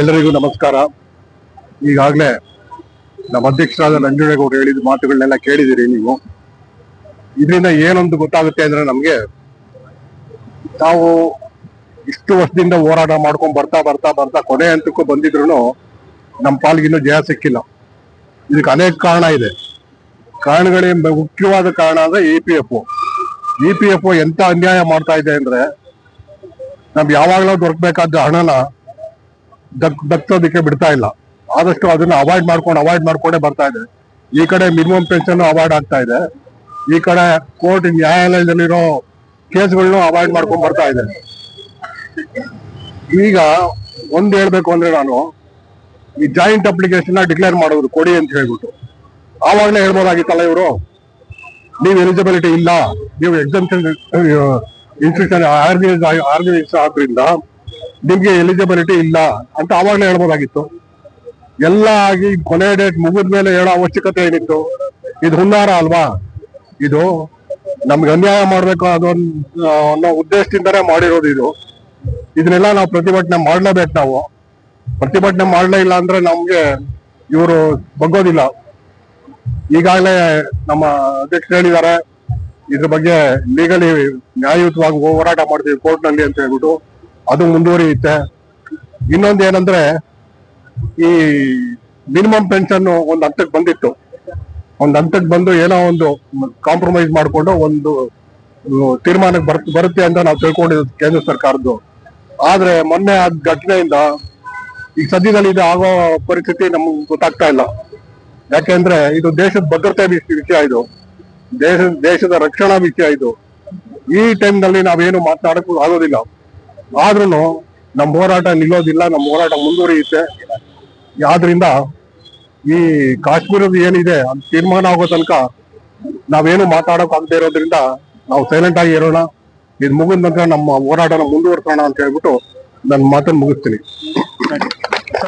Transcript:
ಎಲ್ಲರಿಗೂ ನಮಸ್ಕಾರ. ಈಗಾಗಲೇ ನಮ್ಮ ಅಧ್ಯಕ್ಷರಾದ ನಂಜುಳೇಗೌಡರು ಹೇಳಿದ ಮಾತುಗಳನ್ನೆಲ್ಲ ಕೇಳಿದಿರಿ ನೀವು. ಇದರಿಂದ ಏನೊಂದು ಗೊತ್ತಾಗುತ್ತೆ ಅಂದ್ರೆ ನಮ್ಗೆ ನಾವು ಇಷ್ಟು ವರ್ಷದಿಂದ ಹೋರಾಟ ಮಾಡ್ಕೊಂಡ್ ಬರ್ತಾ ಬರ್ತಾ ಬರ್ತಾ ಕೊನೆ ಹಂತಕ್ಕೂ ಬಂದಿದ್ರು ನಮ್ಮ ಪಾಲ್ಗಿನ್ನೂ ಜಯ ಸಿಕ್ಕಿಲ್ಲ. ಇದಕ್ಕೆ ಅನೇಕ ಕಾರಣ ಇದೆ. ಕಾರಣಗಳೇ ಮುಖ್ಯವಾದ ಕಾರಣ ಅಂದ್ರೆ E P F E P F ಎಂತ ಅನ್ಯಾಯ ಮಾಡ್ತಾ ಇದೆ ಅಂದ್ರೆ ನಮ್ಗೆ ಯಾವಾಗಲೂ ದೊರಕಬೇಕಾದ ಹಣನ ದಕ್ಕೋದಕ್ಕೆ ಬಿಡ್ತಾ ಇಲ್ಲ. ಆದಷ್ಟು ಅದನ್ನ ಅವಾಯ್ಡ್ ಮಾಡ್ಕೊಂಡು ಅವಾಯ್ಡ್ ಮಾಡ್ಕೊಂಡೇ ಬರ್ತಾ ಇದೆ. ಈ ಕಡೆ ಮಿನಿಮಮ್ ಪೆನ್ಷನ್ ಅವಾಯ್ಡ್ ಆಗ್ತಾ ಇದೆ. ಈ ಕಡೆ ಕೋರ್ಟ್ ನ್ಯಾಯಾಲಯದಲ್ಲಿರೋ ಕೇಸ್ಗಳನ್ನೂ ಅವಾಯ್ಡ್ ಮಾಡ್ಕೊಂಡು ಬರ್ತಾ ಇದೆ. ಈಗ ಒಂದ್ ಹೇಳ್ಬೇಕು ಅಂದ್ರೆ ನಾನು, ಈ ಜಾಯಿಂಟ್ ಅಪ್ಲಿಕೇಶನ್ ಡಿಕ್ಲೇರ್ ಮಾಡೋದು ಕೊಡಿ ಅಂತ ಹೇಳ್ಬಿಟ್ಟು. ಆವಾಗಲೇ ಹೇಳ್ಬೋದಾಗಿತ್ತಲ್ಲ ಇವರು? ನೀವು ಎಲಿಜಿಬಿಲಿಟಿ ಇಲ್ಲ. ನೀವು ಎಕ್ಸಾಮ್ ಇನ್ಸ್ಟಿಟ್ಯೂಷನ್ ಆರ್ಗನೈಸ್ ಆದ್ರಿಂದ ನಿಮ್ಗೆ ಎಲಿಜಿಬಿಲಿಟಿ ಇಲ್ಲ ಅಂತ ಆವಾಗಲೇ ಹೇಳ್ಬೋದಾಗಿತ್ತು. ಎಲ್ಲ ಆಗಿ ಕೊನೆ ಡೇಟ್ ಮುಗಿದ ಮೇಲೆ ಹೇಳೋ ಅವಶ್ಯಕತೆ ಏನಿತ್ತು? ಇದು ಹುನ್ನಾರ ಅಲ್ವಾ? ಇದು ನಮ್ಗೆ ಅನ್ಯಾಯ ಮಾಡ್ಬೇಕು ಅದೊಂದು ಅನ್ನೋ ಉದ್ದೇಶದಿಂದನೇ ಮಾಡಿರೋದು ಇದು. ಇದನ್ನೆಲ್ಲ ನಾವು ಪ್ರತಿಭಟನೆ ಮಾಡಲೇಬೇಕು ನಾವು. ಪ್ರತಿಭಟನೆ ಮಾಡಲೇ ಇಲ್ಲ ಅಂದ್ರೆ ನಮ್ಗೆ ಇವರು ಬಗ್ಗೋದಿಲ್ಲ. ಈಗಾಗಲೇ ನಮ್ಮ ಅಧ್ಯಕ್ಷರು ಹೇಳಿದ್ದಾರೆ, ಇದ್ರ ಬಗ್ಗೆ ಲೀಗಲಿ ನ್ಯಾಯಯುತವಾಗಿ ಹೋರಾಟ ಮಾಡ್ತೀವಿ ಕೋರ್ಟ್ನಲ್ಲಿ ಅಂತ ಹೇಳ್ಬಿಟ್ಟು. ಅದು ಮುಂದುವರಿಯುತ್ತೆ. ಇನ್ನೊಂದು ಏನಂದ್ರೆ ಈ ಮಿನಿಮಮ್ ಪೆನ್ಷನ್ ಒಂದು ಹಂತಕ್ಕೆ ಬಂದಿತ್ತು. ಒಂದು ಹಂತಕ್ಕೆ ಬಂದು ಏನೋ ಒಂದು ಕಾಂಪ್ರಮೈಸ್ ಮಾಡಿಕೊಂಡು ಒಂದು ಆ, ತೀರ್ಮಾನಕ್ಕೆ ಬರ್ ಬರುತ್ತೆ ಅಂತ ನಾವು ತಿಳ್ಕೊಂಡಿದ್ದು ಕೇಂದ್ರ ಸರ್ಕಾರದ್ದು. ಆದ್ರೆ ಮೊನ್ನೆ ಆದ ಘಟನೆಯಿಂದ ಈ ಸದ್ಯದಲ್ಲಿ ಇದು ಆಗೋ ಪರಿಸ್ಥಿತಿ ನಮ್ಗೆ ಗೊತ್ತಾಗ್ತಾ ಇಲ್ಲ. ಯಾಕೆಂದ್ರೆ ಇದು ದೇಶದ ಭದ್ರತೆ ವಿಷ- ವಿಷಯ ಇದು. ದೇಶ ದೇಶದ ರಕ್ಷಣಾ ವಿಷಯ ಇದು. ಈ ಟೈಮ್ನಲ್ಲಿ ನಾವೇನು ಮಾತನಾಡಕ್ಕೂ ಆಗೋದಿಲ್ಲ. ಆದ್ರೂ ನಮ್ಮ ಹೋರಾಟ ನಿಲ್ಲೋದಿಲ್ಲ ನಮ್ಮ ಹೋರಾಟ ಮುಂದುವರಿಯುತ್ತೆ. ಆದ್ರಿಂದ ಈ ಕಾಶ್ಮೀರದ ಏನಿದೆ ಅದು ತೀರ್ಮಾನ ಆಗೋ ತನಕ ನಾವೇನು ಮಾತಾಡೋಕೆ ಆಗದೆ ಇರೋದ್ರಿಂದ ನಾವು ಸೈಲೆಂಟ್ ಆಗಿ ಇರೋಣ. ಇದು ಮುಗಿದ ನಂತರ ನಮ್ಮ ಹೋರಾಟನ ಮುಂದುವರ್ಸೋಣ ಅಂತ ಹೇಳ್ಬಿಟ್ಟು ನನ್ನ ಮಾತನ್ನು ಮುಗಿಸ್ತೀನಿ.